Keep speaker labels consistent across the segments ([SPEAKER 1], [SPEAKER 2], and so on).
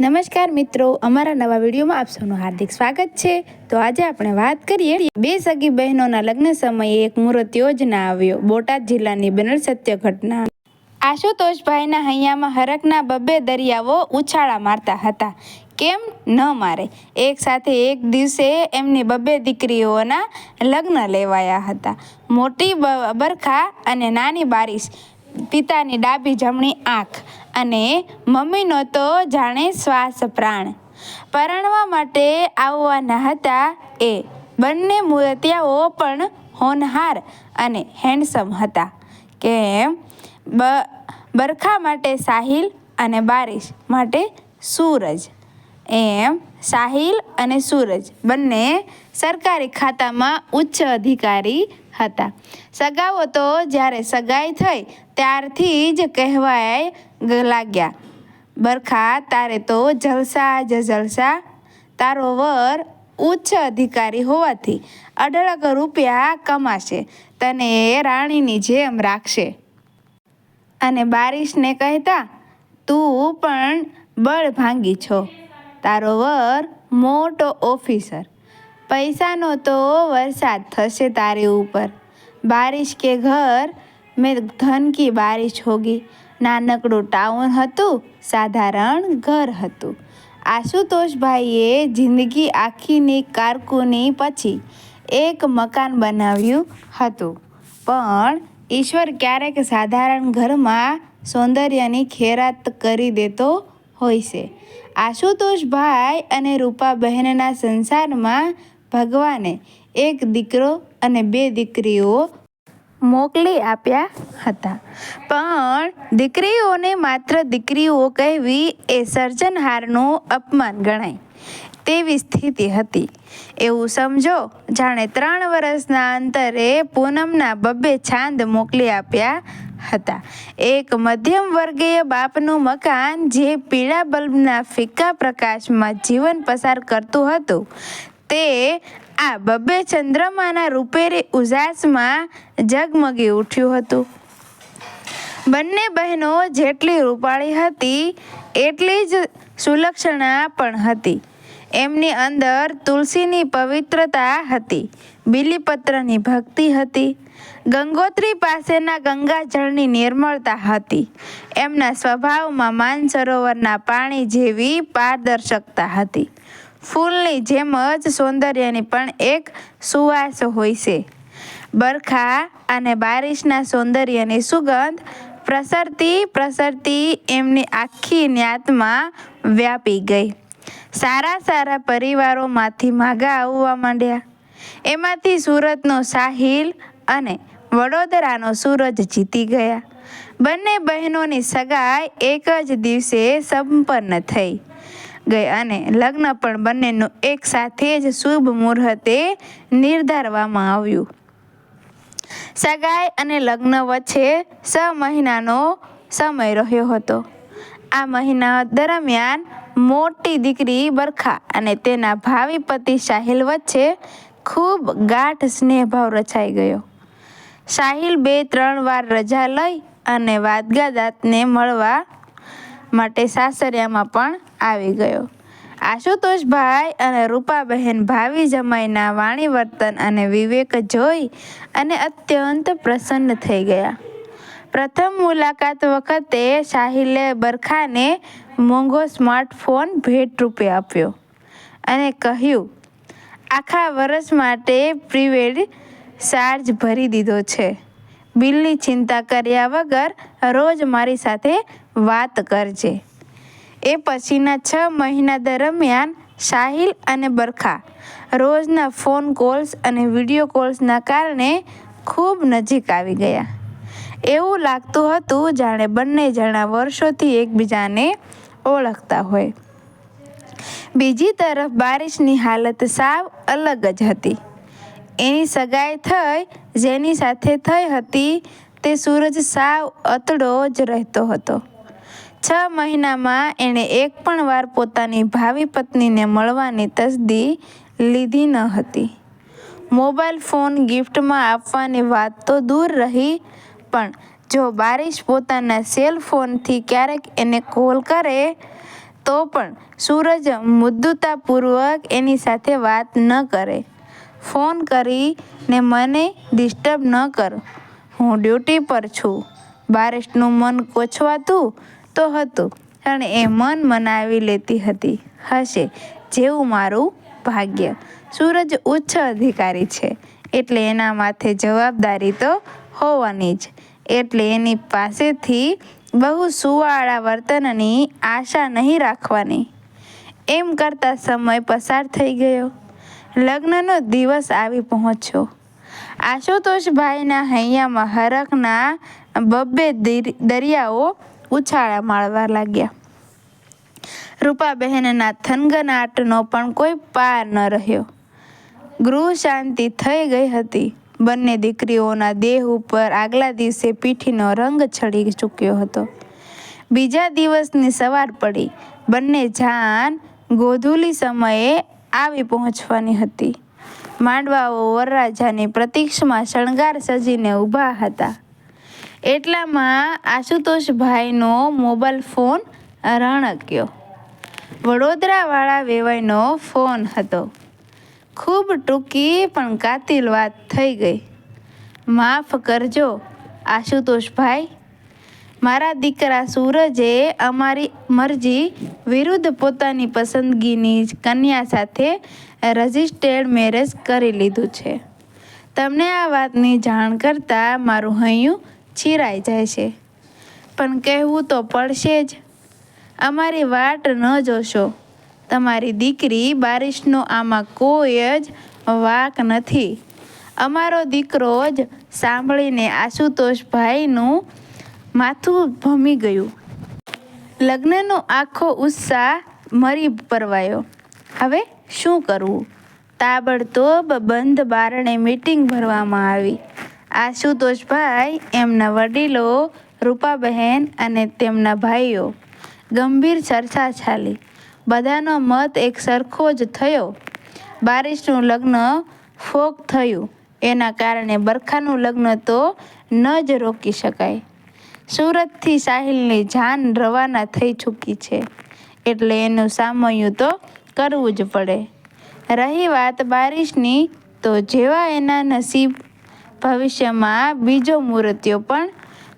[SPEAKER 1] નમસ્કાર મિત્રો, અમારા નવા વિડીયોમાં આપ સૌનું હાર્દિક સ્વાગત છે. તો આજે આપણે વાત કરીએ, બે સગી બહેનોના લગ્ન સમયે એક મુહૂર્ત યોજના આવ્યો, બોટાદ જિલ્લાની બનેલ સત્ય ઘટના. આશુતોષભાઈના હૈયામાં હરકના બબ્બે દરિયાઓ ઉછાળા મારતા હતા. કેમ ન મારે? એક સાથે એક દિવસે એમની બબ્બે દીકરીઓના લગ્ન લેવાયા હતા. મોટી બરખા અને નાની બારીશ, પિતાની ડાબી જમણી આંખ અને મમ્મીનો તો જાણે શ્વાસ પ્રાણ. પરણવા માટે આવવાના હતા એ. બંને મૂર્તિયાઓ પણ હોનહાર અને હેન્ડસમ હતા. કેમ? બ, બરખા માટે સાહિલ અને બારિશ માટે સૂરજ. એમ, સાહિલ અને સૂરજ બંને સરકારી ખાતામાં ઉચ્ચ અધિકારી હતા. સગાઓ તો જ્યારે સગાઈ થઈ, ત્યારથી જ કહેવાય લાગ્યા. બરખા તારે તો જલસા જ જલસા. તારો વર ઉચ્ચ અધિકારી હોવાથી અઢળક રૂપિયા કમાશે. તને રાણીની જેમ રાખશે. અને બારિશને કહેતા, તું પણ બળ ભાંગી છો. તારો વર મોટો ઓફિસર. પૈસાનો તો વરસાદ થશે તારી ઉપર. બારિશ કે ઘર, મેં ધન કી બારિશ હોગી. નાનકડું ટાઉન હતું, સાધારણ ઘર હતું. આશુતોષભાઈએ જિંદગી આખીની કારકુની પછી એક મકાન બનાવ્યું હતું. પણ ઈશ્વર ક્યારેક સાધારણ ઘરમાં સૌંદર્યની ખેરાત કરી દેતો હોય છે. આશુતોષભાઈ અને રૂપાબહેનના સંસારમાં ભગવાને એક દીકરો અને બે દીકરીઓ મોકલી આપ્યા હતા. પણ દીકરીઓને માત્ર દીકરીઓ કહેવી એ સર્જનહારનું અપમાન ગણાય. તેવી સ્થિતિ હતી. એવું સમજો, જાણે ત્રણ વર્ષના અંતરે પૂનમના બબ્બે છાંદ મોકલી આપ્યા હતા. એક મધ્યમ વર્ગીય બાપનું મકાન જે પીળા બલ્બના ફિક્કા પ્રકાશમાં જીવન પસાર કરતું હતું, તે આ બબ્બે ચંદ્રમાના રૂપેરી ઉજાસમાં ઝગમગી ઉઠ્યું હતું. બંને બહેનો જેટલી રૂપાળી હતી, એટલી જ સુલક્ષણા પણ હતી. એમની અંદર તુલસીની પવિત્રતા હતી, બિલીપત્રની ભક્તિ હતી, ગંગોત્રી પાસેના ગંગાજળની નિર્મળતા હતી, એમના સ્વભાવમાં માનસરોવરના પાણી જેવી પારદર્શકતા હતી. ફૂલની જેમ જ સૌંદર્યની પણ એક સુવાસ હોય છે. બરખા અને બારિશના સૌંદર્યની સુગંધ પ્રસરતી પ્રસરતી એમની આખી ન્યાતમાં વ્યાપી ગઈ. સારા સારા પરિવારોમાંથી માગા આવવા માંડ્યા. એમાંથી સુરતનો સાહિલ અને વડોદરાનો સૂરજ જીતી ગયા. બંને બહેનોની સગાઈ એક જ દિવસે સંપન્ન થઈ. ગઈ અને લગ્ન પણ બંનેનું એક સાથે જ શુભ મુહૂર્તે નિર્ધારવામાં આવ્યું. સગાઈ અને લગ્ન વચ્ચે છ મહિનાનો સમય રહ્યો હતો. આ મહિના દરમિયાન મોટી દીકરી બરખા અને તેના ભાવિ પતિ સાહિલ વચ્ચે ખૂબ ગાઢ સ્નેહભાવ રચાઈ ગયો. સાહિલ બે ત્રણ વાર રજા લઈ અને વાદગાદાતને મળવા માટે સાસરિયામાં પણ આવી ગયો. આશુતોષભાઈ અને રૂપાબહેન ભાવિ જમાઈના વાણી વર્તન અને વિવેક જોઈ અને અત્યંત પ્રસન્ન થઈ ગયા. પ્રથમ મુલાકાત વખતે સાહિલે બરખાને મોંઘો સ્માર્ટફોન ભેટ રૂપે આપ્યો અને કહ્યું, આખા વર્ષ માટે પ્રીવેડ ચાર્જ ભરી દીધો છે. બિલની ચિંતા કર્યા વગર રોજ મારી સાથે વાત કરજે. એ પછીના છ મહિના દરમિયાન સાહિલ અને બરખા રોજના ફોન કોલ્સ અને વીડિયો કોલ્સના કારણે ખૂબ નજીક આવી ગયા. એવું લાગતું હતું જાણે બંને જણા વર્ષોથી એકબીજાને ઓળખતા હોય. બીજી તરફ બારિશની હાલત સાવ અલગ જ હતી. એની સગાઈ થઈ, જેની સાથે થઈ હતી તે સૂરજ સાવ અતડો જ રહેતો હતો. છ મહિનામાં એણે એક પણ વાર પોતાની ભાવિ પત્નીને મળવાની તસદી લીધી ન હતી. મોબાઈલ ફોન ગિફ્ટમાં આપવાની વાત તો દૂર રહી, પણ જો બારિશ પોતાના સેલ ફોનથી ક્યારેક એને કોલ કરે, તો પણ સૂરજ મુદ્દુતાપૂર્વક એની સાથે વાત ન કરે. ફોન કરીને મને ડિસ્ટર્બ ન કર. હું ડ્યુટી પર છું. બારિશનું મન કોચવાતું તો હતું. અને એ મન મનાવી લેતી હતી. હશે જેવું મારું ભાગ્ય. સૂરજ ઉચ્ચ અધિકારી છે. એટલે એના માથે જવાબદારી તો હોવાની જ. એટલે એની પાસેથી બહુ સુવાળા વર્તનની આશા નહીં રાખવાની. એમ કરતાં સમય પસાર થઈ ગયો. લગ્નનો દિવસ આવી પહોંચ્યો. આશુતોષભાઈના હૈયામાં હરખના બબ્બે દિર- દરિયાઓ ઉછાળા માળવા લાગ્યા. રૂપાબહેનના થનગનાટનો પણ કોઈ પાર ન રહ્યો. ગૃહ શાંતિ થઈ ગઈ હતી. બંને દીકરીઓના દેહ ઉપર આગલા દિવસે પીઠીનો રંગ છડી ચૂક્યો હતો. બીજા દિવસની સવાર પડી. બંને જાન ગોધુલી સમયે આવી પહોંચવાની હતી. માંડવાઓ વરરાજાની પ્રતીક્ષમાં શણગાર સજીને ઊભા હતા. એટલામાં આશુતોષભાઈનો મોબાઈલ ફોન રણક્યો. વડોદરાવાળા વેવાઈનો ફોન હતો. ખૂબ ટૂંકી પણ કાતિલ વાત થઈ ગઈ. માફ કરજો, આશુતોષભાઈ. મારા દીકરા સૂરજે અમારી મરજી વિરુદ્ધ પોતાની પસંદગીની કન્યા સાથે રજિસ્ટર્ડ મેરેજ કરી લીધું છે. તમને આ વાતની જાણ કરતાં મારું હૈયું ચીરાઈ જાય છે. પણ કહેવું તો પડશે જ. અમારી વાટ ન જોશો. તમારી દીકરી બારિશનો આમાં કોઈ જ વાક નથી. અમારો દીકરો જ સાંભળીને આશુતોષભાઈનું માથું ભમી ગયું. લગ્નનો આખો ઉત્સાહ મરી પરવાયો. હવે શું કરવું? તાબડતોબ બંધ બારણે મીટિંગ ભરવામાં આવી. આશુતોષભાઈ એમના વડીલો, રૂપાબહેન અને તેમના ભાઈઓ. ગંભીર ચર્ચા ચાલી. બધાનો મત એક સરખો જ થયો. બારિશનું લગ્ન ફોક થયું. એના કારણે બરખાનું લગ્ન તો ન જ રોકી શકાય. સુરતથી સાહિલની જાન રવાના થઈ ચૂકી છે. એટલે એનું સામયું તો કરવું જ પડે. રહી વાત બારિશની, તો જેવા એના નસીબ ભવિષ્યમાં બીજો મૂર્તિઓ પણ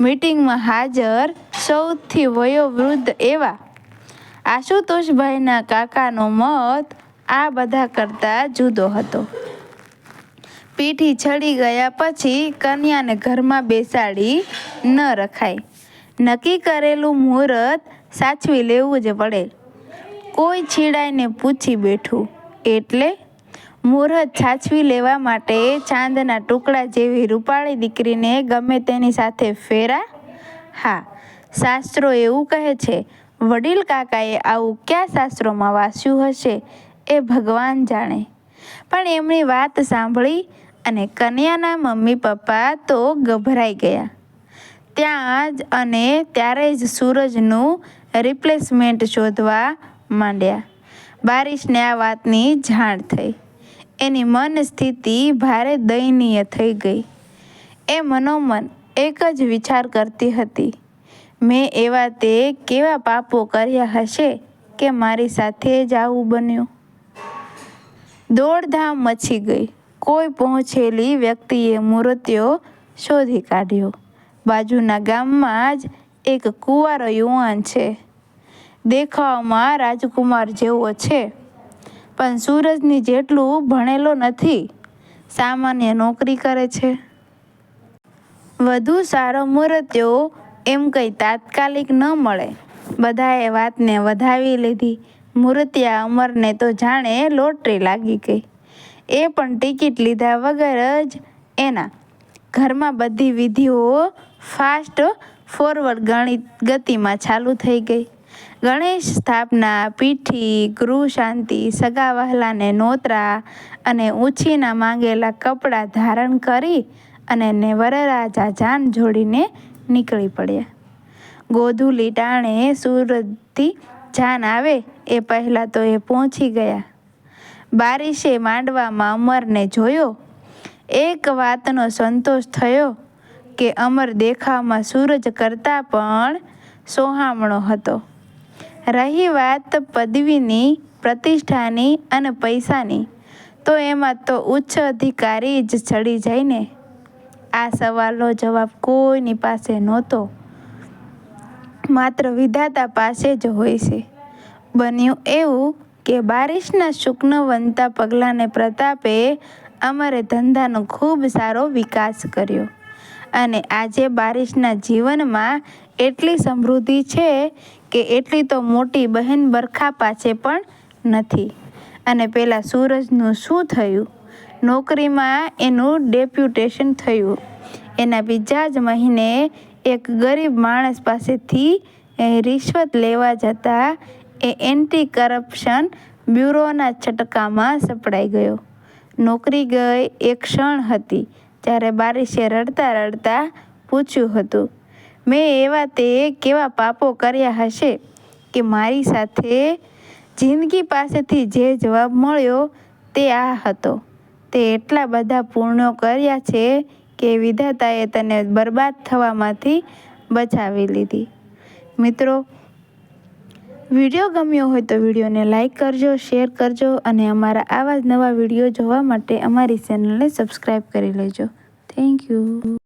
[SPEAKER 1] મીટિંગમાં હાજર સૌથી વયોવૃદ્ધ એવા આશુતોષભાઈના કાકાનો મત આ બધા કરતાં જુદો હતો. પીઠી છડી ગયા પછી કન્યાને ઘરમાં બેસાડી ન રખાય. નક્કી કરેલું મુહૂર્ત સાચવી લેવું જ પડે. કોઈ છીડાઈને પૂછી બેઠું, એટલે મુહૂર્ત સાચવી લેવા માટે ચાંદના ટુકડા જેવી રૂપાળી દીકરીને ગમે તેની સાથે ફેરા? હા, શાસ્ત્રો એવું કહે છે, વડીલ કાકાએ આવું કયા શાસ્ત્રોમાં વાંચ્યું હશે? એ ભગવાન જાણે. પણ એમની વાત સાંભળી અને કન્યાના મમ્મી પપ્પા તો ગભરાઈ ગયા. ત્યાં જ અને ત્યારે જ સૂરજનું રિપ્લેસમેન્ટ શોધવા માંડ્યા. બારિશને આ વાતની જાણ થઈ. એની મન સ્થિતિ ભારે દયનીય થઈ ગઈ. એ મનોમન એક જ વિચાર કરતી હતી. મેં એવા તે કેવા પાપો કર્યા હશે કે મારી સાથે જ આવું બન્યું? દોડધામ મચી ગઈ. કોઈ પહોંચેલી વ્યક્તિએ મૂર્તિઓ શોધી કાઢ્યો. બાજુના ગામમાં જ એક કુંવારો યુવાન છે. દેખાવમાં રાજકુમાર જેવો છે. પણ સૂરજની જેટલું ભણેલો નથી, સામાન્ય નોકરી કરે છે. વધુ સારો મૂર્તિઓ એમ કંઈ તાત્કાલિક ન મળે. બધાએ વાતને વધાવી લીધી. મૂર્તિયા અમરને તો જાણે લોટરી લાગી ગઈ. એ પણ ટિકિટ લીધા વગર જ એના ઘરમાં બધી વિધિઓ ફાસ્ટ ફોરવર્ડ ગણિત ગતિમાં ચાલુ થઈ ગઈ. ગણેશ સ્થાપના, પીઠી ગૃહ શાંતિ સગા વહાલાને નોતરા અને ઉછીના માંગેલા કપડાં ધારણ કરી અને ને વરરાજા જાન જોડીને નીકળી પડ્યા. ગોધુલી ટાણે સુરતથી જાન આવે એ પહેલાં તો એ પહોંચી ગયા. બારિશે માંડવામાં અમરને જોયો. એક વાતનો સંતોષ થયો કે અમર દેખાવમાં સૂરજ કરતાં પણ સોહામણો હતો. રહી વાત પદવીની, પ્રતિષ્ઠાની અને પૈસાની. તો એમાં તો ઉચ્ચ અધિકારી જ ચડી જાય ને આ સવાલનો જવાબ કોઈની પાસે નહોતો. માત્ર વિધાતા પાસે જ હોય છે. બન્યું એવું કે બારિશના શુકનવંતા પગલાંને પ્રતાપે અમારે ધંધાનો ખૂબ સારો વિકાસ કર્યો. અને આજે બારિશના જીવનમાં એટલી સમૃદ્ધિ છે કે એટલી તો મોટી બહેન બરખા પાસે પણ નથી. અને પેલા સૂરજનું શું થયું? નોકરીમાં એનું ડેપ્યુટેશન થયું. એના બીજા જ મહિને એક ગરીબ માણસ પાસેથી રિશ્વત લેવા જતા એ એન્ટી કરપ્શન બ્યુરોના છટકામાં સપડાઈ ગયો. નોકરી ગઈ એક ક્ષણ હતી, જ્યારે બારિશે રડતા રડતા પૂછ્યું હતું મેં એવા તે કેવા પાપો કર્યા હશે કે મારી સાથે જિંદગી પાસેથી જે જવાબ મળ્યો તે આ હતો. તે એટલા બધા પૂર્ણો કર્યા છે કે વિધાતાએ તને બરબાદ થવામાંથી બચાવી લીધી. મિત્રો, વીડિયો ગમ્યો હોય તો વિડીયોને લાઈક કરજો, શેર કરજો અને અમારા આવા જ નવા વીડિયો જોવા માટે અમારી ચેનલને સબસ્ક્રાઈબ કરી લેજો. Thank you.